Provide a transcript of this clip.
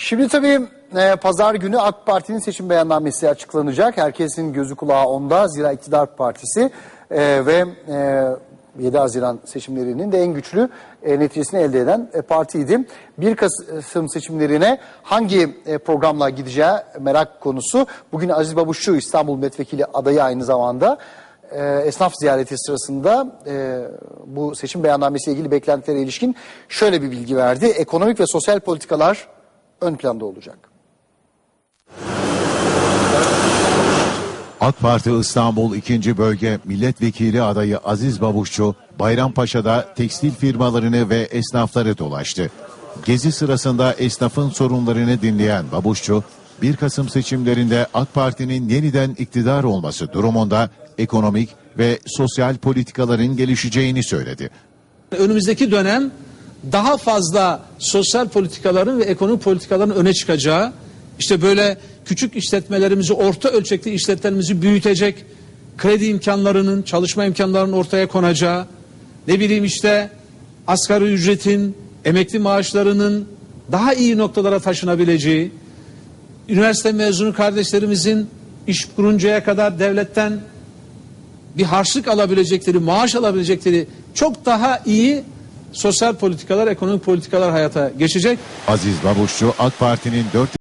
Şimdi tabii e, pazar günü AK Parti'nin seçim beyannamesi açıklanacak. Herkesin gözü kulağı onda. Zira iktidar partisi e, ve e, 7 Haziran seçimlerinin de en güçlü e, neticesini elde eden e, partiydi. 1 Kasım seçimlerine hangi e, programla gideceği merak konusu. Bugün Aziz Babuşçu İstanbul Milletvekili adayı aynı zamanda e, esnaf ziyareti sırasında e, bu seçim beyannamesiyle ilgili beklentilere ilişkin şöyle bir bilgi verdi. Ekonomik ve sosyal politikalar ön planda olacak. AK Parti İstanbul 2. Bölge Milletvekili adayı Aziz Babuşçu, Bayrampaşa'da tekstil firmalarını ve esnafları dolaştı. Gezi sırasında esnafın sorunlarını dinleyen Babuşçu, 1 Kasım seçimlerinde AK Parti'nin yeniden iktidar olması durumunda ekonomik ve sosyal politikaların gelişeceğini söyledi. Önümüzdeki dönem daha fazla sosyal politikaların ve ekonomik politikaların öne çıkacağı, işte böyle küçük işletmelerimizi, orta ölçekli işletmelerimizi büyütecek, kredi imkanlarının, çalışma imkanlarının ortaya konacağı, ne bileyim işte asgari ücretin, emekli maaşlarının daha iyi noktalara taşınabileceği, üniversite mezunu kardeşlerimizin iş kuruncaya kadar devletten bir harçlık alabilecekleri, maaş alabilecekleri çok daha iyi sosyal politikalar, ekonomik politikalar hayata geçecek. Aziz Babuşçu AK Parti'nin 4